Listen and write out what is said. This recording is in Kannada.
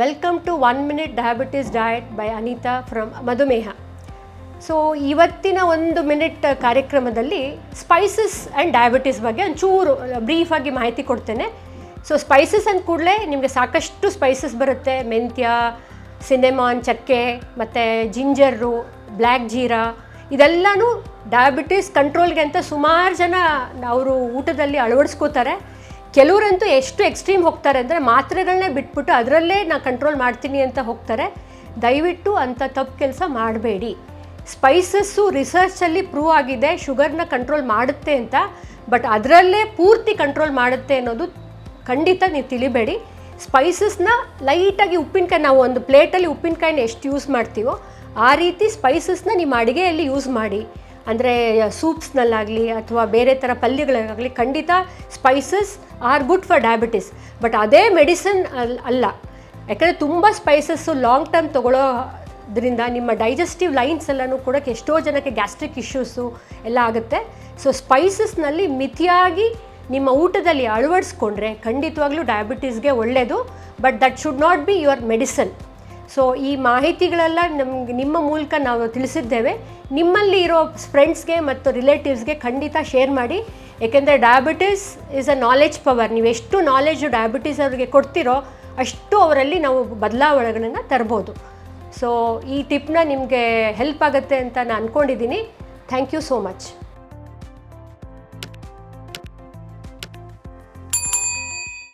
Welcome to one minute diabetes diet by Anita from Madhumeha so ಇವತ್ತಿನ ಒಂದು ಮಿನಿಟ್ ಕಾರ್ಯಕ್ರಮದಲ್ಲಿ ಸ್ಪೈಸಸ್ ಆ್ಯಂಡ್ ಡಯಾಬಿಟಿಸ್ ಬಗ್ಗೆ ಒಂಚೂರು ಬ್ರೀಫಾಗಿ ಮಾಹಿತಿ ಕೊಡ್ತೇನೆ. ಸೊ ಸ್ಪೈಸಸ್ ಅಂದ ಕೂಡಲೇ ನಿಮಗೆ ಸಾಕಷ್ಟು ಸ್ಪೈಸಸ್ ಬರುತ್ತೆ. ಮೆಂತ್ಯ ಸಿನೆಮಾನ್ ಚಕ್ಕೆ, ಮತ್ತು ಜಿಂಜರು ಬ್ಲ್ಯಾಕ್ ಜೀರಾ. ಇದೆಲ್ಲನೂ ಡಯಾಬಿಟಿಸ್ ಕಂಟ್ರೋಲ್ಗೆ ಅಂತ ಸುಮಾರು ಜನ ಅವರು ಊಟದಲ್ಲಿ ಅಳವಡಿಸ್ಕೋತಾರೆ. ಕೆಲವರಂತೂ ಎಷ್ಟು ಎಕ್ಸ್ಟ್ರೀಮ್ ಹೋಗ್ತಾರೆ ಅಂದರೆ ಮಾತ್ರೆಗಳನ್ನೇ ಬಿಟ್ಬಿಟ್ಟು ಅದರಲ್ಲೇ ನಾನು ಕಂಟ್ರೋಲ್ ಮಾಡ್ತೀನಿ ಅಂತ ಹೋಗ್ತಾರೆ. ದಯವಿಟ್ಟು ಅಂಥ ತಪ್ಪು ಕೆಲಸ ಮಾಡಬೇಡಿ. ಸ್ಪೈಸಸ್ಸು ರಿಸರ್ಚಲ್ಲಿ ಪ್ರೂವ್ ಆಗಿದೆ ಶುಗರ್ನ ಕಂಟ್ರೋಲ್ ಮಾಡುತ್ತೆ ಅಂತ ಬಟ್ ಅದರಲ್ಲೇ ಪೂರ್ತಿ ಕಂಟ್ರೋಲ್ ಮಾಡುತ್ತೆ ಅನ್ನೋದು ಖಂಡಿತ ನೀವು ತಿಳಿಬೇಡಿ. ಸ್ಪೈಸಸ್ನ ಲೈಟಾಗಿ ಉಪ್ಪಿನಕಾಯಿ, ನಾವು ಒಂದು ಪ್ಲೇಟಲ್ಲಿ ಉಪ್ಪಿನಕಾಯಿನ ಎಷ್ಟು ಯೂಸ್ ಮಾಡ್ತೀವೋ, ಆ ರೀತಿ ಸ್ಪೈಸಸ್ನ ನಿಮ್ಮ ಅಡುಗೆಯಲ್ಲಿ ಯೂಸ್ ಮಾಡಿ. ಅಂದರೆ ಸೂಪ್ಸ್ನಲ್ಲಾಗಲಿ ಅಥವಾ ಬೇರೆ ಥರ ಪಲ್ಯಗಳಾಗಲಿ ಖಂಡಿತ spices are good for diabetes but ಅದೇ ಮೆಡಿಸಿನ್ ಅಲ್, ಅಲ್ಲ. ಯಾಕಂದರೆ ತುಂಬ ಸ್ಪೈಸಸ್ಸು ಲಾಂಗ್ ಟರ್ಮ್ ತೊಗೊಳೋದ್ರಿಂದ ನಿಮ್ಮ ಡೈಜೆಸ್ಟಿವ್ ಲೈನ್ಸ್ ಎಲ್ಲನೂ ಕೂಡ ಎಷ್ಟೋ ಜನಕ್ಕೆ ಗ್ಯಾಸ್ಟ್ರಿಕ್ ಇಶ್ಯೂಸು ಎಲ್ಲ ಆಗುತ್ತೆ. ಸೊ ಸ್ಪೈಸಸ್ನಲ್ಲಿ ಮಿತಿಯಾಗಿ ನಿಮ್ಮ ಊಟದಲ್ಲಿ ಅಳವಡಿಸ್ಕೊಂಡ್ರೆ ಖಂಡಿತವಾಗ್ಲೂ ಡಯಾಬಿಟೀಸ್ಗೆ ಒಳ್ಳೆಯದು but that should not be your medicine so ಈ ಮಾಹಿತಿಗಳೆಲ್ಲ ನಮ್ಗೆ ನಿಮ್ಮ ಮೂಲಕ ನಾವು ತಿಳಿಸಿದ್ದೇವೆ. ನಿಮ್ಮಲ್ಲಿ ಇರೋ ಫ್ರೆಂಡ್ಸ್ಗೆ ಮತ್ತು ರಿಲೇಟಿವ್ಸ್ಗೆ ಖಂಡಿತ ಶೇರ್ ಮಾಡಿ. ಏಕೆಂದರೆ diabetes is a knowledge power ನೀವು ಎಷ್ಟು ನಾಲೆಜ್ ಡಯಾಬಿಟಿಸ್ ಅವ್ರಿಗೆ ಕೊಡ್ತೀರೋ ಅಷ್ಟು ಅವರಲ್ಲಿ ನಾವು ಬದಲಾವಣೆಗಳನ್ನು ತರ್ಬೋದು. ಸೊ ಈ ಟಿಪ್ನ ನಿಮಗೆ ಹೆಲ್ಪ್ ಆಗುತ್ತೆ ಅಂತ ನಾನು ಅಂದ್ಕೊಂಡಿದ್ದೀನಿ ಥ್ಯಾಂಕ್ ಯು ಸೋ ಮಚ್